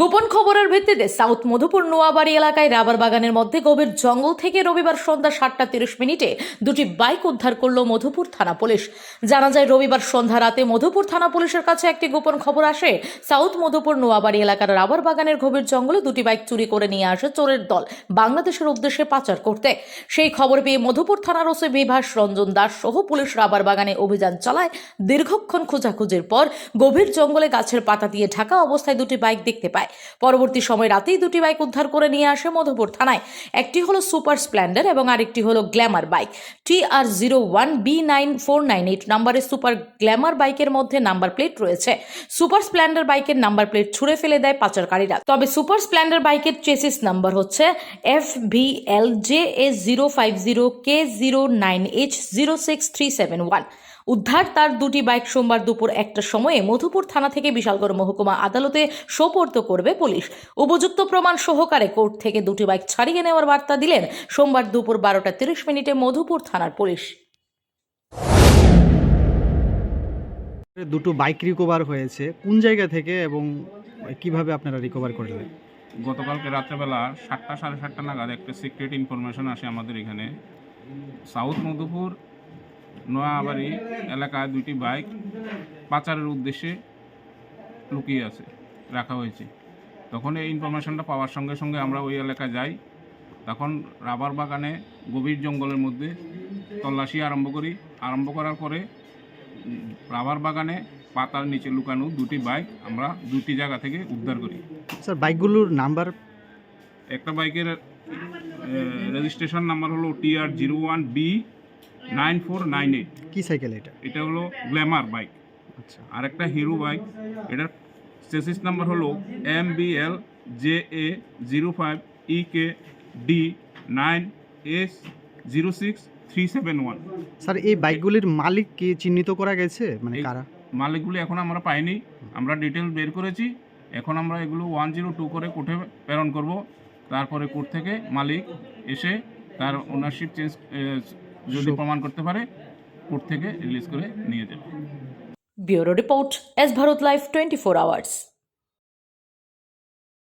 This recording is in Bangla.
গোপন খবরের ভিত্তিতে সাউথ মধুপুর নোয়াবাড়ি এলাকায় রাবার বাগানের মধ্যে গভীর জঙ্গল থেকে রবিবার সন্ধ্যা সাতটা তিরিশ মিনিটে দুটি বাইক উদ্ধার করল মধুপুর থানা পুলিশ। জানা যায়, রবিবার সন্ধ্যা রাতে মধুপুর থানা পুলিশের কাছে একটি গোপন খবর আসে। সাউথ মধুপুর নোয়াবাড়ি এলাকার রাবার বাগানের গভীর জঙ্গলে দুটি বাইক চুরি করে নিয়ে আসে চোরের দল। বাংলাদেশের উদ্দেশ্যে পাচার করতে। সেই খবর পেয়ে মধুপুর থানার ওসি বিভাস রঞ্জন দাস সহ পুলিশ রাবার বাগানে অভিযান চালায়। দীর্ঘক্ষণ খোঁজাখুঁজির পর গভীর জঙ্গলে গাছের পাতা দিয়ে ঢাকা অবস্থায় দুটি বাইক দেখতে পায়। পরবর্তী সময় রাতেই দুটি বাইক উদ্ধার করে নিয়ে আসে মধুপুর থানায়। একটি হলো সুপার স্প্লেন্ডার এবং আরেকটি হলো Glamour bike. T R zero one B nine four nine eight নাম্বারের সুপার গ্ল্যামার বাইকের মধ্যে নাম্বার প্লেট রয়েছে। সুপার স্প্লেন্ডার বাইকের নাম্বার প্লেট ছুঁড়ে ফেলে দেয় পাচারকারীরা। তবে সুপার স্প্লেন্ডার বাইকের চেসিস নাম্বার হচ্ছে F V L J S zero five zero K zero nine H zero six three seven one. উদ্ধার। তার দুটি বাইক সোমবার দুপুর একটার সময়ে মধুপুর থানা থেকে বিশালগড় মহকুমা আদালতে সোপর্দ করবে পুলিশ। উপযুক্ত প্রমাণ সহকারে কোর্ট থেকে দুটি বাইক ছাড়িয়ে নেওয়ার বার্তা দিলেন সোমবার দুপুর বারোটা তিরিশ মিনিটে মধুপুর থানার পুলিশ। দুটো বাইক রিকভার হয়েছে। কোন জায়গা থেকে এবং কীভাবে আপনারা রিকভার করলেন? গতকালকে রাত্রেবেলা সাতটা সাড়ে সাতটা নাগাদ একটা সিক্রেট ইনফরমেশন আসে আমাদের এখানে। সাউথ মধুপুর নোয়াবাড়ি এলাকায় দুটি বাইক পাচারের উদ্দেশ্যে লুকিয়ে আছে রাখা হয়েছে। তখন এই ইনফরমেশনটা পাওয়ার সঙ্গে সঙ্গে আমরা ওই এলাকায় যাই। তখন রাবার বাগানে গভীর জঙ্গলের মধ্যে তল্লাশি আরম্ভ করি। আরম্ভ করার পরে রাবার বাগানে পাতার নিচে লুকানো দুটি বাইক আমরা দুটি জায়গা থেকে উদ্ধার করি। স্যার বাইকগুলোর নাম্বার? একটা বাইকের রেজিস্ট্রেশন নাম্বার হলো TR zero one B nine four nine eight. কি সাইকেল এটা? এটা হলো গ্ল্যামার বাইক। আচ্ছা। আর একটা হিরো বাইক। এটার চেসিস নাম্বার হলো M B L J A zero five E K D nine S zero six three seven one sir এই বাইকগুলির মালিক কি চিহ্নিত করা গেছে? মানে কারা? মালিকগুলো এখন আমরা পাইনি। আমরা ডিটেল বের করেছি। এখন আমরা এগুলো ওয়ান জিরো টু করে কোর্টে প্রেরণ করব। তারপরে কোর্ট থেকে মালিক এসে তার ওনারশিপ চেঞ্জ যদি প্রমাণ করতে পারে, কোর্ট থেকে রিলিজ করে নিয়ে যাবে। Bureau report, S Bharat life twenty four hours.